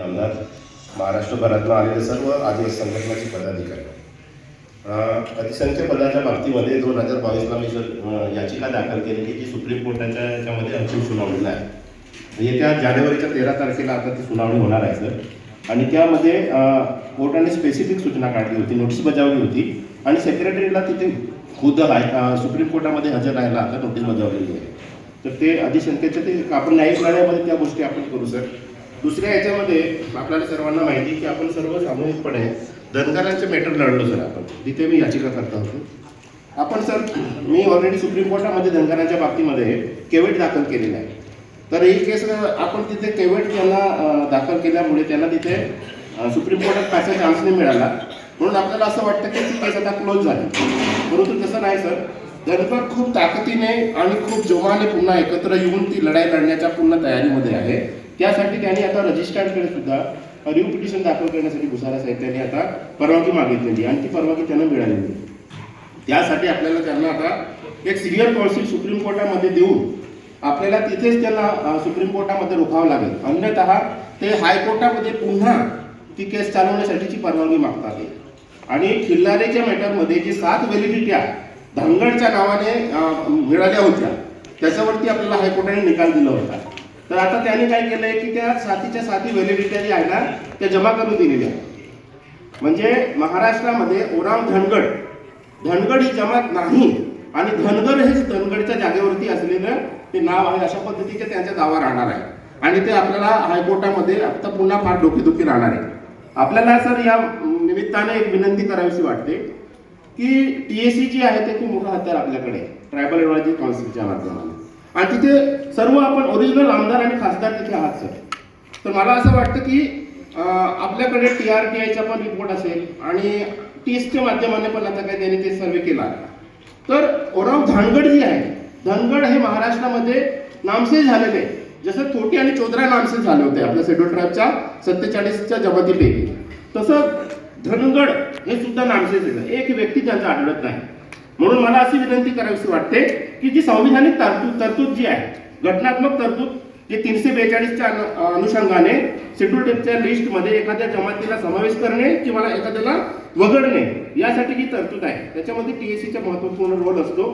आमदार महाराष्ट्रभरातून आलेले सर्व आदिवासी संघटनाचे पदाधिकारी. अतिसंख्य पदाच्या बाबतीमध्ये दोन हजार बावीसला मी सर याचिका दाखल केलेली की सुप्रीम कोर्टाच्या याच्यामध्ये अंतिम सुनावणीला आहे येत्या जानेवारीच्या तेरा तारखेला आता ती सुनावणी होणार आहे सर. आणि त्यामध्ये कोर्टाने स्पेसिफिक सूचना काढली होती नोटीस बजावली होती आणि सेक्रेटरीला तिथे खुद्द आहे सुप्रीम कोर्टामध्ये हजर राहायला आता नोटीस बजावलेली आहे. तर ते अधिसंख्येचे ते आपण न्यायिक लढ्यामध्ये त्या गोष्टी आपण करू सर. दुसऱ्या याच्यामध्ये आपल्याला सर्वांना माहिती की आपण सर्व सामूहिकपणे धनगरांचे मॅटर लढलो सर आपण. तिथे मी याचिका करता. होतो आपण सर मी ऑलरेडी सुप्रीम कोर्टामध्ये धनगरांच्या बाबतीमध्ये केवेट दाखल केलेला आहे. तर ही केस आपण तिथे केवेट यांना दाखल केल्यामुळे त्यांना तिथे सुप्रीम कोर्टात पाहायचा चान्स नाही मिळाला. म्हणून आपल्याला असं वाटतं की ती केस आता क्लोज झाली. परंतु तसं नाही सर. धनगर खूप ताकदीने आणि खूप जोमाने पुन्हा एकत्र येऊन ती लढाई लढण्याच्या पूर्ण तयारीमध्ये आहे. त्यासाठी त्यांनी आता रजिस्ट्रारकडे सुद्धा रिव्ह पिटिशन दाखल करण्यासाठी भुसारा साहित्याने आता परवानगी मागितलेली आणि ती परवानगी त्यांना मिळालेली. त्यासाठी आपल्याला त्यांना आता एक सिरियल कौन्सिल सुप्रीम कोर्टामध्ये देऊन आपल्याला तिथेच त्यांना सुप्रीम कोर्टामध्ये रोखावं लागेल. अन्यतः ते हायकोर्टामध्ये पुन्हा ती केस चालवण्यासाठीची परवानगी मागतात. आणि खिल्लारेच्या मॅटरमध्ये जी सात व्हॅलिडिट्या धनगडच्या नावाने मिळाल्या होत्या त्याच्यावरती आपल्याला हायकोर्टाने निकाल दिला होता. तर आता त्यांनी काय केलंय की त्या साथीच्या साथी व्हॅलिडिट्या ज्या आहे ना त्या जमा करून दिलेल्या आहेत. म्हणजे महाराष्ट्रामध्ये ओराम धनगड धनगड ही जमात नाही आणि धनगर हेच धनगडच्या जागेवरती असलेलं ते नाव आहे अशा पद्धतीचे त्यांचा दावा राहणार आहे. आणि ते आपल्याला हायकोर्टामध्ये आता पुन्हा फार डोकेदुखी राहणार आहे. आपल्याला सर या निमित्ताने एक विनंती करावीशी वाटते की टी एस सी जी आहे ते खूप मोठं हत्यार आपल्याकडे ट्रायबल एडवायझरी काउन्सिलच्या माध्यमाने आणि तिथे सर्व आपण ओरिजिनल आमदार आणि खासदार तिथे आहात सर. तर मला असं वाटतं की आपल्याकडे टी आर टी आयचा पण रिपोर्ट असेल आणि टीसच्या माध्यमाने पण आता काय त्यांनी ते सर्वे केला तर ओराव धानगड जी आहे धनगड हे महाराष्ट्रामध्ये नामसे झालेले आहे. जसं थोटी आणि चोदरा नामसे झाले होते आपल्या शेड्यूल ट्राईबच्या सत्तेचाळीसच्या जमातीपैकी. तसं धनगड हे सुद्धा नामसेच आहे. एक व्यक्ती त्यांचा आढळत नाही. म्हणून मला अशी विनंती करावीशी वाटते की जी संविधानिक तरतूद तरतूद जी आहे घटनात्मक तरतूद जी तीनशे बेचाळीसच्या अनुषंगाने शेड्यूल टेपच्या लिस्टमध्ये एखाद्या जमातीला समावेश करणे किंवा एखाद्याला वगळणे यासाठी जी तरतूद आहे. त्याच्यामध्ये टीएससीचा महत्त्वपूर्ण रोल असतो.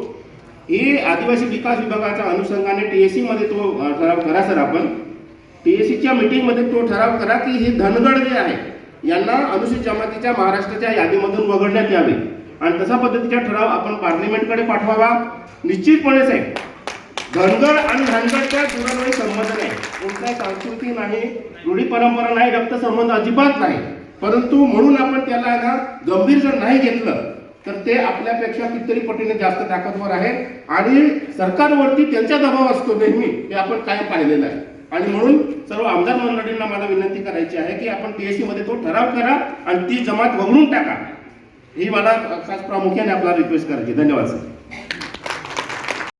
हे आदिवासी विकास विभागाच्या अनुषंगाने टीएससीमध्ये तो ठराव करा सर आपण. टीएससीच्या मीटिंगमध्ये तो ठराव करा की हे धनगड जे आहे यांना अनुसूचित जमातीच्या महाराष्ट्राच्या यादीमधून वगळण्यात यावे. आणि तसा पद्धतीचा ठराव आपण पार्लिमेंटकडे पाठवावा. निश्चितपणेच आहे धनगर आणि धनगरच्या जुळवणी संबंध नाही. कोणताही सांस्कृतिक नाही रूढी परंपरा नाही रक्त संबंध अजिबात नाही. परंतु म्हणून आपण त्याला ना गंभीर जर नाही घेतलं तर ते आपल्यापेक्षा कितीतरी पटीने जास्त ताकदवर आहे. आणि सरकारवरती त्यांचा दबाव असतो नेहमी हे आपण कायम पाहिलेलं आहे. आणि म्हणून सर्व आमदार मंडळींना मला विनंती करायची आहे की आपण टीएससी मध्ये तो ठराव करा आणि ती जमात वगळून टाका. ही मला खास प्रामुख्याने आपला रिक्वेस्ट करायची धन्यवाद सर